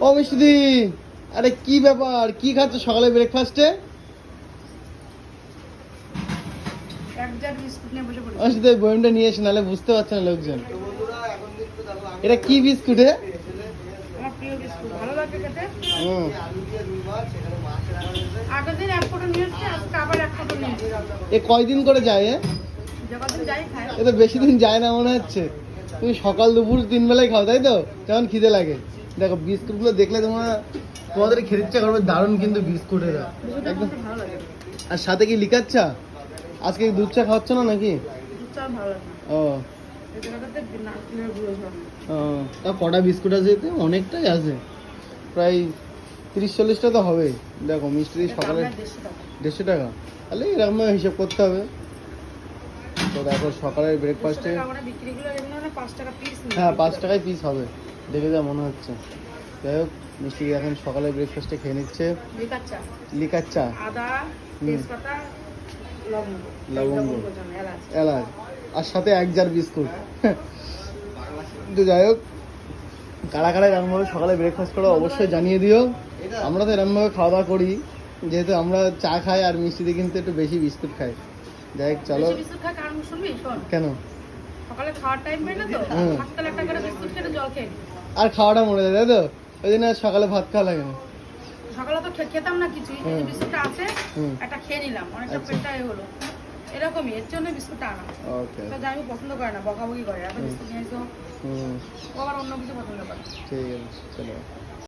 ও মিষ্টি আরে কি ব্যাপার? কি খাচ্ছ সকালে ব্রেকফাস্টে এক জার নিয়ে এসে নাহলে বুঝতে পারছে না লোকজন। এটা কি বিস্কুট এ? কয়দিন করে যায় এ তো বেশি দিন যায় না মনে হচ্ছে। তুমি সকাল দুপুর তিন বেলায় খাও তাই তো? যেমন খিদে লাগে। দেখো বিস্কুটগুলো দেখলে তোমার তোমাদের খেতে ইচ্ছা করবে দারুণ কিন্তু বিস্কুট এরা একদম। আর সাথে কি লিকাচ্ছা? আজকে দুধ চা খাওয়াচ্ছ না নাকি? ও। তা কটা বিস্কুট আছে এতে? অনেকটাই আছে। প্রায় তিরিশ চল্লিশটা তো হবেই। দেখো মিষ্টি সকালে দেড়শো টাকা। তাহলে এরকম হিসাব করতে হবে। তো দেখো সকালের ব্রেকফাস্টে হ্যাঁ পাঁচ টাকায় পিস হবে। দেখে যা মনে হচ্ছে। যাই হোক মিষ্টি এখন সকালের ব্রেকফাস্টে খেয়ে নিচ্ছে। লিকার চা। আদা তেজপাতা লবঙ্গ। এলাচ। আর সাথে এক জার বিস্কুট। তো যাই হোক কারা কারা এরকমভাবে সকালে ব্রেকফাস্ট করো অবশ্যই জানিয়ে দিও। আমরা তো এরকমভাবে খাওয়া দাওয়া করি। যেহেতু আমরা চা খাই আর মিষ্টি দিয়ে কিন্তু একটু বেশি বিস্কুট খাই। যাই চলো। কেন? সকালে খাওয়ার টাইম পাই না তো হুম। সকালে একটা করে বিস্কুট জল খেয়ে আর খাওয়াটা মরে যায় তাই তো? ওই জন্য সকালে ভাত খাওয়া লাগে না। সকালে তো খেতাম না কিছুই এই যে হুম। বিস্কুটটা আছে একটা খেয়ে নিলাম অনেকটা আচ্ছা। পেটটা এ হলো। এরকমই এর জন্য বিস্কুটটা আনা। ওকে। তো জানি পছন্দ করে না বকাবকি করে হুম। বিস্কুট নিয়ে এসো। ও আবার অন্য কিছু পছন্দ করে। ঠিক আছে চলো।